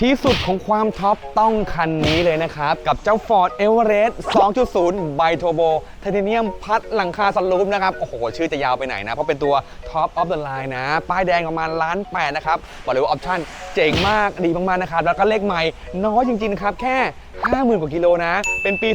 ที่สุดของความท็อปต้องคันนี้เลยนะครับ กับเจ้า Ford Everest 2.0 b i Turbo Titanium พัดหลังคาสลูปนะครับ โอ้โห ชื่อจะยาวไปไหนนะ เพราะเป็นตัว Top of the Line นะ ป้ายแดงประมาณล้านแปดนะครับ บอกเลยว่าออปชั่นเจ๋งมากดีมากๆนะครับ แล้วก็เลขใหม่น้อยจริงๆครับ แค่ 50,000 กว่ากิโลนะ เป็นปี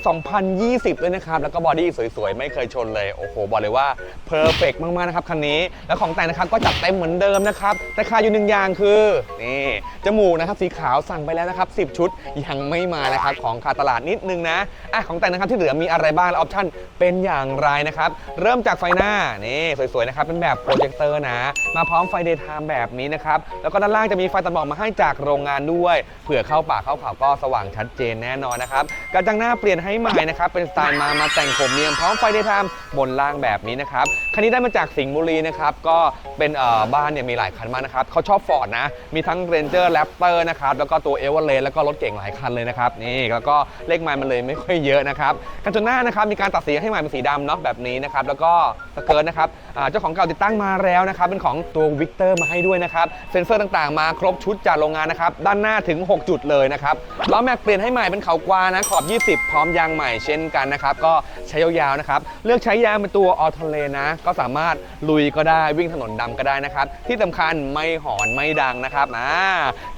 2020 ด้วยนะครับ แล้วก็บอดี้สวยๆ ไม่เคยชนเลย โอ้โห บอกเลยว่าเพอร์เฟกมากๆ นะครับคันนี้ แล้วของแต่งนะครับก็จัดเต็มเหมือนเดิมนะครับแต่ขาดอยู่หนึ่งอย่างคือ นี่ จมูกนะครับสีขาวสั่งไปแล้วนะครับ 10 ชุด ยังไม่มานะครับ ของขาดตลาดนิดนึงนะอะของแต่งนะครับที่เหลือมีอะไรบ้าง และออปชั่นเป็นอย่างไรนะครับ เริ่มจากไฟหน้า นี่สวยๆ นะครับ เป็นแบบโปรเจคเตอร์นะ มาพร้อมไฟเดย์ไทม์แบบนี้นะครับ แล้วก็ด้านล่างจะมีไฟตัดหมอกมาให้จากโรงงานด้วย เผื่อเข้าป่าเข้าเขาก็สว่างชัดเจนแนน่นอนนะครับกระจังหน้าเปลี่ยนให้ใหม่นะครับเป็นสไตล์มามาแต่งผมเนียมพร้อมไฟเดย์ไทม์บนล่างแบบนี้นะครับคันนี้ได้มาจากสิงห์บุรีนะครับก็เป็นบ้านเนี่ยมีหลายคันมากนะครับเขาชอบฟอร์ดนะมีทั้ง Ranger Raptor นะครับแล้วก็ตัว e v e r e s t แล้วก็รถเก่งหลายคันเลยนะครับนี่แล้วก็เลขไมล์มันเลยไม่ค่อยเยอะนะครับกระจังหน้านะครับมีการตัดสีให้ใหม่เป็นสีดำเนาะแบบนี้นะครับแล้วก็สเกิร์ตนะครับเจ้าของเก่าติดตั้งมาแล้วนะครับเป็นของตัววิกเตอร์มาให้ด้วยนะครับเซ็นเซอร์ต่างๆ มาครบชุดจากโรงงานนะครับด้านหน้าถึง 6 จุดเลยนะครับล้อแม็กเปลี่ยนให้ใหม่เป็นเขากวานะขอบ 20 พร้อมยางใหม่เช่นกันนะครับ ก็ใช้ยาวๆนะครับ เลือกใช้ยางเป็นตัวออทเลนะ ก็สามารถลุยก็ได้วิ่งถนนดำก็ได้นะครับ ที่สำคัญไม่หอนไม่ดังนะครับอ่า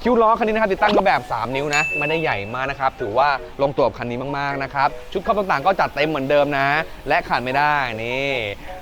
คิ้วล้อคันนี้นะครับติดตั้งมาแบบ 3 นิ้วนะไม่ได้ใหญ่มากนะครับ ถือว่าลงตัวกับคันนี้มากๆนะครับ ชุดครอบต่างๆ ก็จัดเต็มเหมือนเดิมนะ และขาดไม่ได้นี่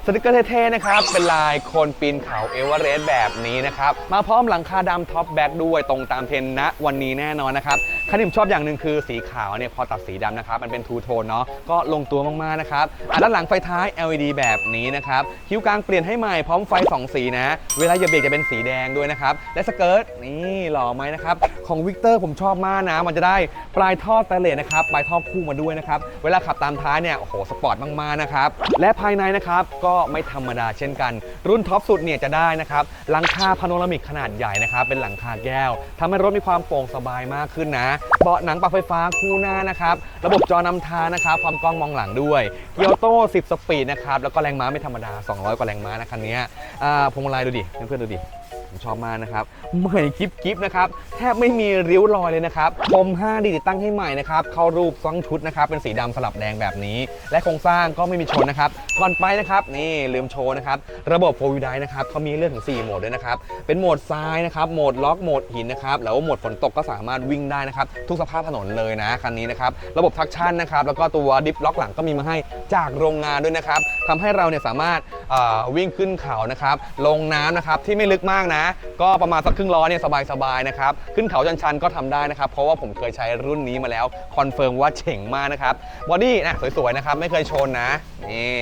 สติกเกอร์เท่ๆนะครับเป็นลายคนปีนเขาเอเวอเรสต์แบบนี้นะครับมาพร้อมหลังคาดำท็อปแบ็กด้วยตรงตามเทรนด์ณวันนี้แน่นอนนะครับคันที่ผมชอบอย่างหนึ่งคือสีขาวเนี่ยพอตัดสีดำนะครับมันเป็นทูโทนเนาะก็ลงตัวมากๆนะครับอะด้านหลังไฟท้าย LED แบบนี้นะครับคิ้วกลางเปลี่ยนให้ใหม่พร้อมไฟ2สีนะ เวลาเหยียบเบรกจะเป็นสีแดงด้วยนะครับและสเกิร์ตนี่หล่อไหมนะครับของวิกเตอร์ผมชอบมากนะ มันจะได้ปลายท่อสแตนเลสนะครับปลายท่อคู่มาด้วยนะครับเวลาขับตามท้ายเนี่ยโอ้โหสปอร์ตมากๆนะครับและภายในนะครับก็ไม่ธรรมดาเช่นกัน รุ่นท็อปสุดเนี่ยจะได้นะครับหลังคาพาโนรามิกขนาดใหญ่นะครับเป็นหลังคาแก้วทำให้รถมีความโปร่งสบายมากขึ้นนะ เบาะหนังปรับไฟฟ้าคู่หน้านะครับ ระบบจอนำทางนะครับ ความกล้องมองหลังด้วยเกียร์โต้ 10 สปีดนะครับ แล้วก็แรงม้าไม่ธรรมดา 200 กว่าแรงม้านะคันนี้อ่าพวงมาลัยดูดิ เพื่อนๆดูดิ ผมชอบมากนะครับใหม่กิฟกิฟนะครับแทบไม่มีริ้วรอยเลยนะครับคม 5D ติดตั้งให้ใหม่นะครับเข้ารูปซ่องชุดนะครับเป็นสีดำสลับแดงแบบนี้ และโครงสร้างก็ไม่มีชนนะครับก่อนไปนะครับนี่ลืมโชว์นะครับระบบโฟวิดายนะครับเขามีเรื่องถึง 4 โหมดด้วยนะครับเป็นโหมดทรายนะครับโหมดล็อกโหมดหินนะครับแล้วโหมดฝนตกก็สามารถวิ่งได้นะครับทุกสภาพถนนเลยนะคันนี้นะครับระบบทักชั่นนะครับแล้วก็ตัวดิฟล็อกหลังก็มีมาให้จากโรงงานด้วยนะครับทำให้เราเนี่ยสามารถวิ่งขึ้นเขานะครับลงน้ำนะครับที่ไม่ลึกมากนะก็ประมาณสักครึ่งล้อเนี่ยสบายๆนะครับ ขึ้นเขาชันๆก็ทำได้นะครับ เพราะว่าผมเคยใช้รุ่นนี้มาแล้ว คอนเฟิร์มว่าเจ๋งมากนะครับ บอดี้นะสวยๆนะครับ ไม่เคยชนนะ นี่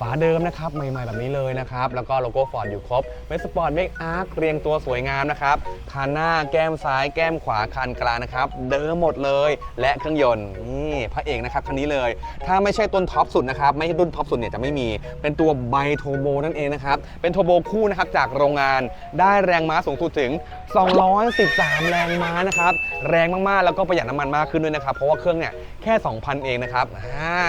ฝาเดิมนะครับใหม่ๆแบบนี้เลยนะครับ แล้วก็โลโก้ฟอร์ดอยู่ครบเมสปอร์ตเมกอาร์คเรียงตัวสวยงามนะครับคันหน้าแก้มซ้ายแก้มขวาคันกลางนะครับ เดิมหมดเลย และเครื่องยนต์นี่พระเอกนะครับคันนี้เลย ถ้าไม่ใช่ต้นท็อปสุดนะครับ ไม่ใช่รุ่นท็อปสุดเนี่ยจะไม่มี เป็นตัวไบโทโบนั่นเองนะครับ เป็นโทโบคู่นะครับจากโรงงานได้แรงม้าสูงสุดถึง 213 แรงม้านะครับ แรงมากๆแล้วก็ประหยัดน้ำมันมากขึ้นด้วยนะครับ เพราะว่าเครื่องเนี่ย ค่ 2,000 เองนะครับอ่า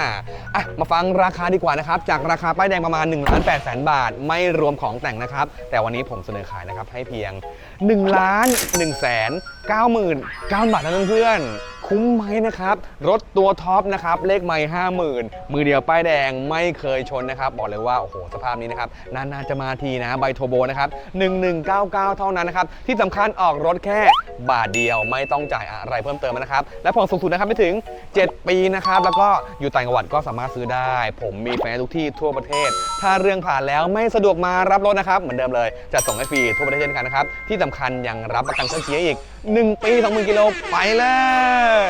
อะมาฟังราคาดีกว่านะครับ จากราคาป้ายแดงประมาณ1นึ่งล้านแปดแสนบาท ไม่รวมของแต่งนะครับ แต่วันนี้ผมเสนอขายนะครับ ให้เพียง1ล้าน1แสน9หมื่น9บาทนะเพื่อนๆคุ้มไหมนะครับ รถตัวท็อปนะครับ เลขไม่ห้าหมื่นมือเดียวป้ายแดงไม่เคยชนนะครับ บอกเลยว่า โอ้โห สภาพนี้นะครับ นานๆจะมาทีนะไบโทโบนะครับ 1199 เท่านั้นนะครับ ที่สำคัญออกรถแค่ บาทเดียวไม่ต้องจ่ายอะไรเพิ่มเติมนะครับ และผ่อนสูงสุดนะครับไม่ถึง 7 ปีนะครับ แล้วก็อยู่ต่างจังหวัดก็สามารถซื้อได้ ผมมีแฟนทุกที่ทั่วประเทศ ถ้าเรื่องผ่านแล้วไม่สะดวกมารับรถนะครับ เหมือนเดิมเลยจะส่งให้ฟรีทั่วประเทศเช่นกันนะครับ ที่สำคัญยังรับประกันเครื่องเกียร์อีก 1 ปี 20,000กิโลไปเลย